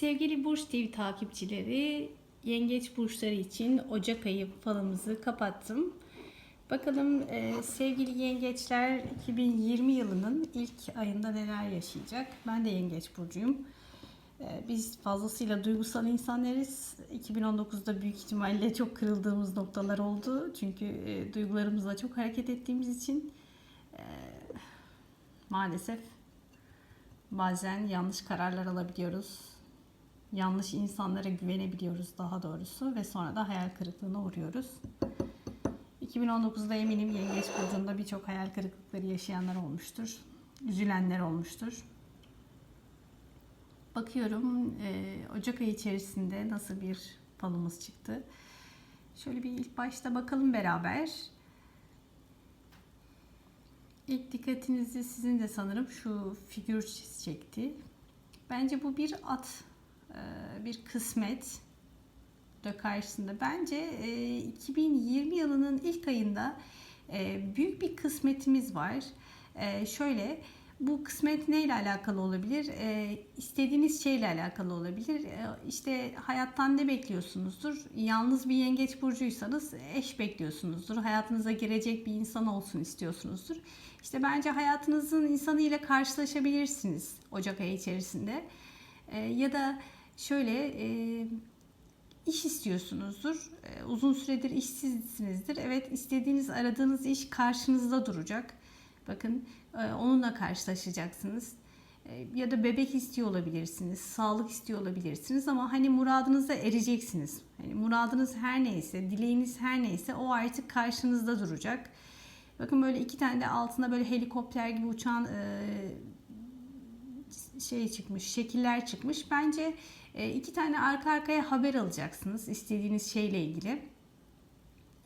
Sevgili Burç TV takipçileri, Yengeç burçları için Ocak ayı falımızı kapattım. Bakalım e, sevgili yengeçler 2020 yılının ilk ayında neler yaşayacak? Ben de yengeç burcuyum. E, biz fazlasıyla duygusal insanlarız. 2019'da büyük ihtimalle çok kırıldığımız noktalar oldu. Çünkü e, duygularımızla çok hareket ettiğimiz için e, maalesef bazen yanlış kararlar alabiliyoruz. Yanlış insanlara güvenebiliyoruz daha doğrusu ve sonra da hayal kırıklığına uğruyoruz. 2019'da eminim Yengeç Burcu'nda birçok hayal kırıklıkları yaşayanlar olmuştur. Üzülenler olmuştur. Bakıyorum e, Ocak ayı içerisinde nasıl bir falımız çıktı. Şöyle bir ilk başta bakalım beraber. İlk dikkatinizi sizin de sanırım şu figür çekti. Bence bu bir at, bir kısmet de karşısında. Bence e, 2020 yılının ilk ayında e, büyük bir kısmetimiz var. E, şöyle bu kısmet neyle alakalı olabilir? E, istediğiniz şeyle alakalı olabilir. E, işte hayattan ne bekliyorsunuzdur? Yalnız bir yengeç burcuysanız eş bekliyorsunuzdur. Hayatınıza girecek bir insan olsun istiyorsunuzdur. İşte bence hayatınızın insanıyla karşılaşabilirsiniz Ocak ayı içerisinde. E, ya da şöyle e, iş istiyorsunuzdur. E, uzun süredir işsizsinizdir. Evet istediğiniz aradığınız iş karşınızda duracak. Bakın e, onunla karşılaşacaksınız. E, ya da bebek istiyor olabilirsiniz, sağlık istiyor olabilirsiniz ama hani muradınıza ereceksiniz. Hani muradınız her neyse, dileğiniz her neyse o artık karşınızda duracak. Bakın böyle iki tane de altına böyle helikopter gibi uçan e, şey çıkmış, şekiller çıkmış. Bence e, iki tane arka arkaya haber alacaksınız istediğiniz şeyle ilgili.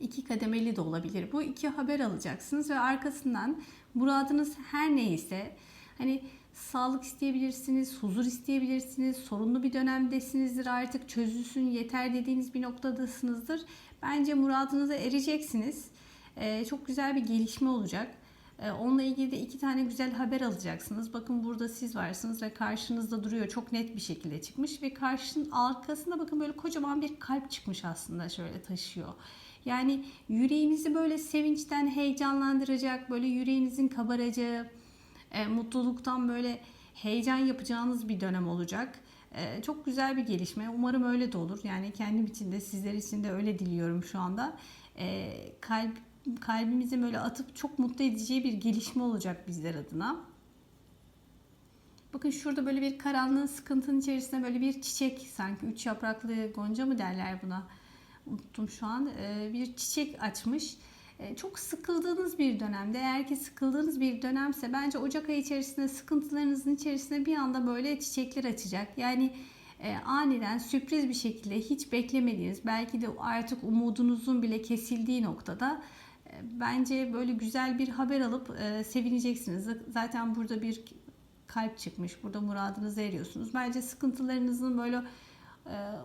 İki kademeli de olabilir. Bu iki haber alacaksınız ve arkasından muradınız her neyse hani sağlık isteyebilirsiniz, huzur isteyebilirsiniz, sorunlu bir dönemdesinizdir artık çözülsün yeter dediğiniz bir noktadasınızdır. Bence muradınıza ereceksiniz. Ee, çok güzel bir gelişme olacak. Ee, onunla ilgili de iki tane güzel haber alacaksınız. Bakın burada siz varsınız ve karşınızda duruyor. Çok net bir şekilde çıkmış ve karşının arkasında bakın böyle kocaman bir kalp çıkmış aslında şöyle taşıyor. Yani yüreğinizi böyle sevinçten heyecanlandıracak, böyle yüreğinizin kabaracağı, e, mutluluktan böyle heyecan yapacağınız bir dönem olacak. E, çok güzel bir gelişme. Umarım öyle de olur. Yani kendim için de sizler için de öyle diliyorum şu anda. E, kalp kalbimizi böyle atıp çok mutlu edeceği bir gelişme olacak bizler adına. Bakın şurada böyle bir karanlığın sıkıntının içerisinde böyle bir çiçek sanki üç yapraklı gonca mı derler buna unuttum şu an ee, bir çiçek açmış. Ee, çok sıkıldığınız bir dönemde eğer ki sıkıldığınız bir dönemse bence Ocak ayı içerisinde sıkıntılarınızın içerisinde bir anda böyle çiçekler açacak. Yani e, aniden sürpriz bir şekilde hiç beklemediğiniz belki de artık umudunuzun bile kesildiği noktada bence böyle güzel bir haber alıp e, sevineceksiniz. Zaten burada bir kalp çıkmış. Burada muradınızı eriyorsunuz. Bence sıkıntılarınızın böyle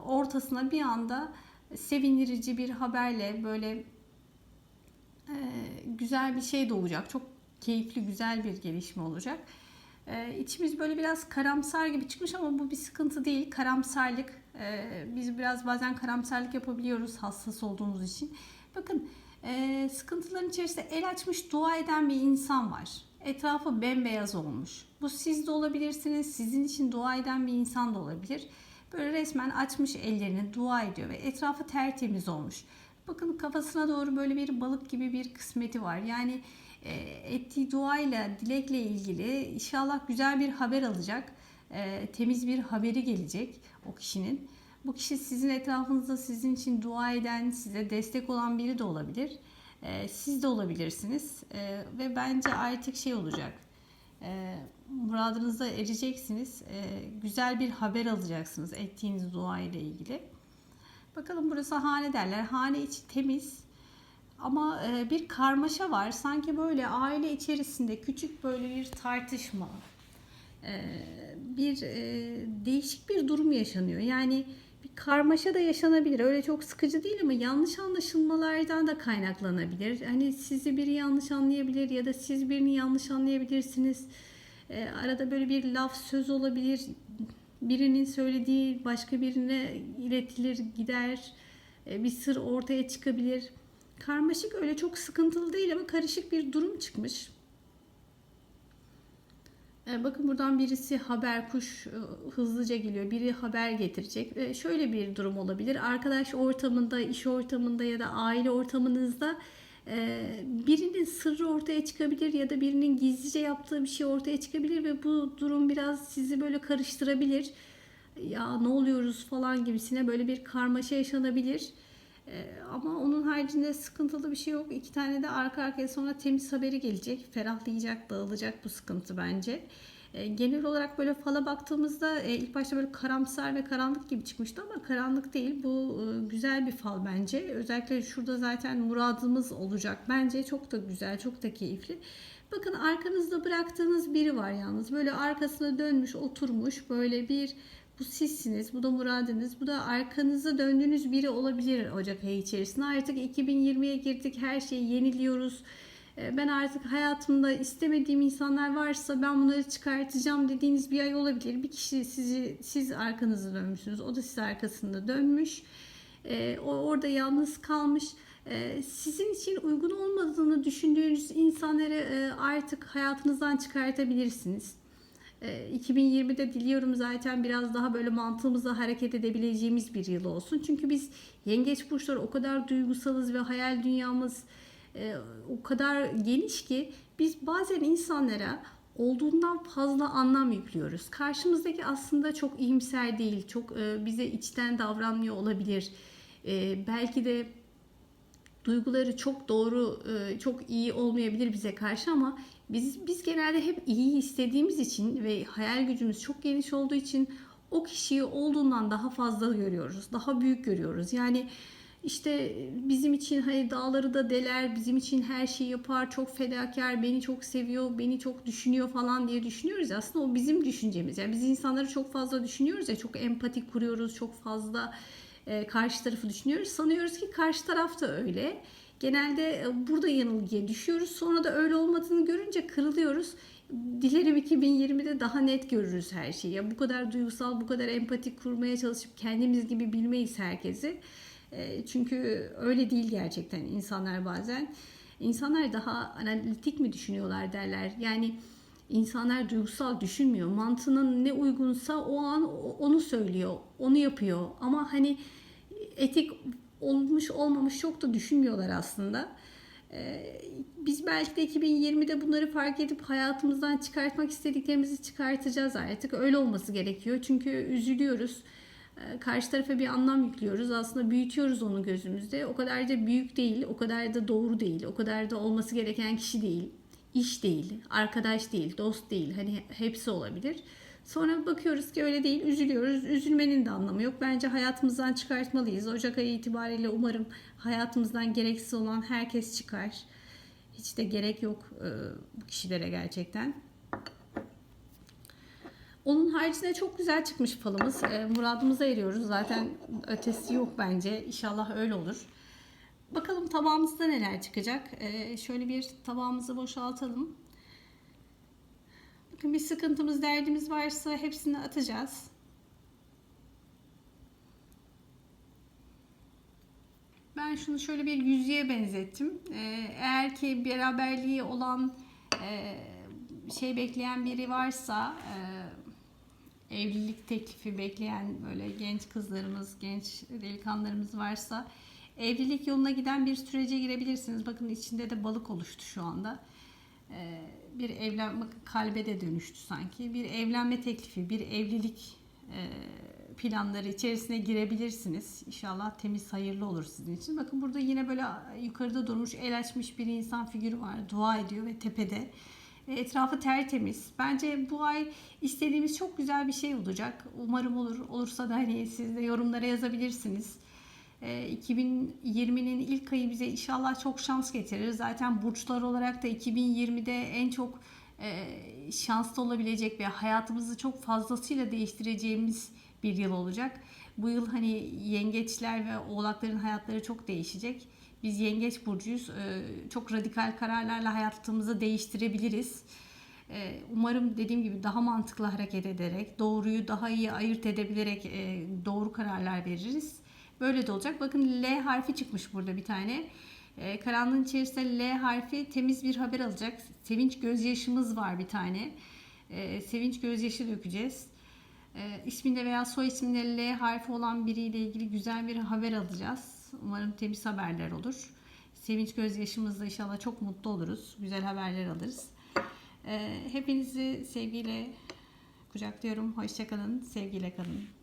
ortasına bir anda sevindirici bir haberle böyle e, güzel bir şey doğacak. Çok keyifli, güzel bir gelişme olacak. E, içimiz böyle biraz karamsar gibi çıkmış ama bu bir sıkıntı değil. Karamsarlık, e, biz biraz bazen karamsarlık yapabiliyoruz hassas olduğumuz için. Bakın e, sıkıntıların içerisinde el açmış dua eden bir insan var. Etrafı bembeyaz olmuş. Bu siz de olabilirsiniz, sizin için dua eden bir insan da olabilir. Böyle resmen açmış ellerini dua ediyor ve etrafı tertemiz olmuş. Bakın kafasına doğru böyle bir balık gibi bir kısmeti var. Yani e, ettiği duayla, dilekle ilgili inşallah güzel bir haber alacak. E, temiz bir haberi gelecek o kişinin. Bu kişi sizin etrafınızda sizin için dua eden, size destek olan biri de olabilir. E, siz de olabilirsiniz. E, ve bence artık şey olacak e, muradınıza ereceksiniz. E, güzel bir haber alacaksınız ettiğiniz dua ile ilgili. Bakalım burası hane derler. Hane içi temiz ama e, bir karmaşa var. Sanki böyle aile içerisinde küçük böyle bir tartışma, e, bir e, değişik bir durum yaşanıyor. Yani karmaşa da yaşanabilir. Öyle çok sıkıcı değil ama yanlış anlaşılmalardan da kaynaklanabilir. Hani sizi biri yanlış anlayabilir ya da siz birini yanlış anlayabilirsiniz. E, arada böyle bir laf söz olabilir. birinin söylediği başka birine iletilir, gider. E, bir sır ortaya çıkabilir. Karmaşık öyle çok sıkıntılı değil ama karışık bir durum çıkmış. E, Bakın buradan birisi haber kuş e, hızlıca geliyor. Biri haber getirecek. E, Şöyle bir durum olabilir. Arkadaş ortamında, iş ortamında ya da aile ortamınızda birinin sırrı ortaya çıkabilir ya da birinin gizlice yaptığı bir şey ortaya çıkabilir ve bu durum biraz sizi böyle karıştırabilir. Ya ne oluyoruz falan gibisine böyle bir karmaşa yaşanabilir. Ee, ama onun haricinde sıkıntılı bir şey yok. İki tane de arka arkaya sonra temiz haberi gelecek. Ferahlayacak, dağılacak bu sıkıntı bence. Ee, genel olarak böyle fala baktığımızda e, ilk başta böyle karamsar ve karanlık gibi çıkmıştı ama karanlık değil. Bu e, güzel bir fal bence. Özellikle şurada zaten muradımız olacak. Bence çok da güzel, çok da keyifli. Bakın arkanızda bıraktığınız biri var yalnız. Böyle arkasına dönmüş, oturmuş. Böyle bir bu sizsiniz, bu da muradınız, bu da arkanıza döndüğünüz biri olabilir Ocak ayı içerisinde. Artık 2020'ye girdik, her şeyi yeniliyoruz. Ee, Ben artık hayatımda istemediğim insanlar varsa ben bunları çıkartacağım dediğiniz bir ay olabilir. Bir kişi sizi siz arkanızı dönmüşsünüz, o da size arkasında dönmüş. Ee, o orada yalnız kalmış. Ee, sizin için uygun olmadığını düşündüğünüz insanları e, artık hayatınızdan çıkartabilirsiniz. Ee, 2020'de diliyorum zaten biraz daha böyle mantığımızla hareket edebileceğimiz bir yıl olsun. Çünkü biz yengeç burçları o kadar duygusalız ve hayal dünyamız e, o kadar geniş ki biz bazen insanlara olduğundan fazla anlam yüklüyoruz. Karşımızdaki aslında çok iyimser değil, çok e, bize içten davranmıyor olabilir. E, belki de duyguları çok doğru, çok iyi olmayabilir bize karşı ama biz biz genelde hep iyi istediğimiz için ve hayal gücümüz çok geniş olduğu için o kişiyi olduğundan daha fazla görüyoruz, daha büyük görüyoruz. Yani işte bizim için hani dağları da deler, bizim için her şeyi yapar, çok fedakar, beni çok seviyor, beni çok düşünüyor falan diye düşünüyoruz. Aslında o bizim düşüncemiz. Yani biz insanları çok fazla düşünüyoruz ya, çok empati kuruyoruz, çok fazla karşı tarafı düşünüyoruz. Sanıyoruz ki karşı taraf da öyle. Genelde e, burada yanılgıya düşüyoruz. Sonra da öyle olmadığını görünce kırılıyoruz. Dilerim 2020'de daha net görürüz her şeyi. Ya bu kadar duygusal, bu kadar empati kurmaya çalışıp kendimiz gibi bilmeyiz herkesi. E, Çünkü öyle değil gerçekten insanlar bazen. İnsanlar daha analitik mi düşünüyorlar derler. Yani insanlar duygusal düşünmüyor. Mantığının ne uygunsa o an onu söylüyor, onu yapıyor. Ama hani etik olmuş olmamış çok da düşünmüyorlar aslında. Ee, biz belki de 2020'de bunları fark edip hayatımızdan çıkartmak istediklerimizi çıkartacağız artık. Öyle olması gerekiyor. Çünkü üzülüyoruz. Ee, Karşı tarafa bir anlam yüklüyoruz. Aslında büyütüyoruz onu gözümüzde. O kadar da büyük değil, o kadar da doğru değil, o kadar da olması gereken kişi değil. iş değil, arkadaş değil, dost değil. Hani hepsi olabilir. Sonra bakıyoruz ki öyle değil, üzülüyoruz. Üzülmenin de anlamı yok. Bence hayatımızdan çıkartmalıyız. Ocak ayı itibariyle umarım hayatımızdan gereksiz olan herkes çıkar. Hiç de gerek yok e, bu kişilere gerçekten. Onun haricinde çok güzel çıkmış falımız. E, muradımıza eriyoruz. Zaten ötesi yok bence. İnşallah öyle olur. Bakalım tabağımızda neler çıkacak. E, şöyle bir tabağımızı boşaltalım. Bir sıkıntımız, derdimiz varsa hepsini atacağız. Ben şunu şöyle bir yüzüğe benzettim. Ee, eğer ki beraberliği olan e, şey bekleyen biri varsa, e, evlilik teklifi bekleyen böyle genç kızlarımız, genç delikanlılarımız varsa evlilik yoluna giden bir sürece girebilirsiniz. Bakın içinde de balık oluştu şu anda. Ee, bir evlenme kalbe de dönüştü sanki. Bir evlenme teklifi, bir evlilik e, planları içerisine girebilirsiniz. İnşallah temiz, hayırlı olur sizin için. Bakın burada yine böyle yukarıda durmuş, el açmış bir insan figürü var. Dua ediyor ve tepede. E, Etrafı tertemiz. Bence bu ay istediğimiz çok güzel bir şey olacak. Umarım olur. Olursa da hani siz de yorumlara yazabilirsiniz. E, 2020'nin ilk ayı bize inşallah çok şans getirir. Zaten burçlar olarak da 2020'de en çok e, şanslı olabilecek ve hayatımızı çok fazlasıyla değiştireceğimiz bir yıl olacak. Bu yıl hani yengeçler ve oğlakların hayatları çok değişecek. Biz yengeç burcuyuz. E, çok radikal kararlarla hayatımızı değiştirebiliriz. E, umarım dediğim gibi daha mantıklı hareket ederek, doğruyu daha iyi ayırt edebilerek e, doğru kararlar veririz. Böyle de olacak. Bakın L harfi çıkmış burada bir tane. E, karanlığın içerisinde L harfi temiz bir haber alacak. Sevinç gözyaşımız var bir tane. E, sevinç gözyaşı dökeceğiz. E, isminde veya soy isminde L harfi olan biriyle ilgili güzel bir haber alacağız. Umarım temiz haberler olur. Sevinç gözyaşımızla inşallah çok mutlu oluruz. Güzel haberler alırız. E, hepinizi sevgiyle kucaklıyorum. Hoşçakalın. Sevgiyle kalın.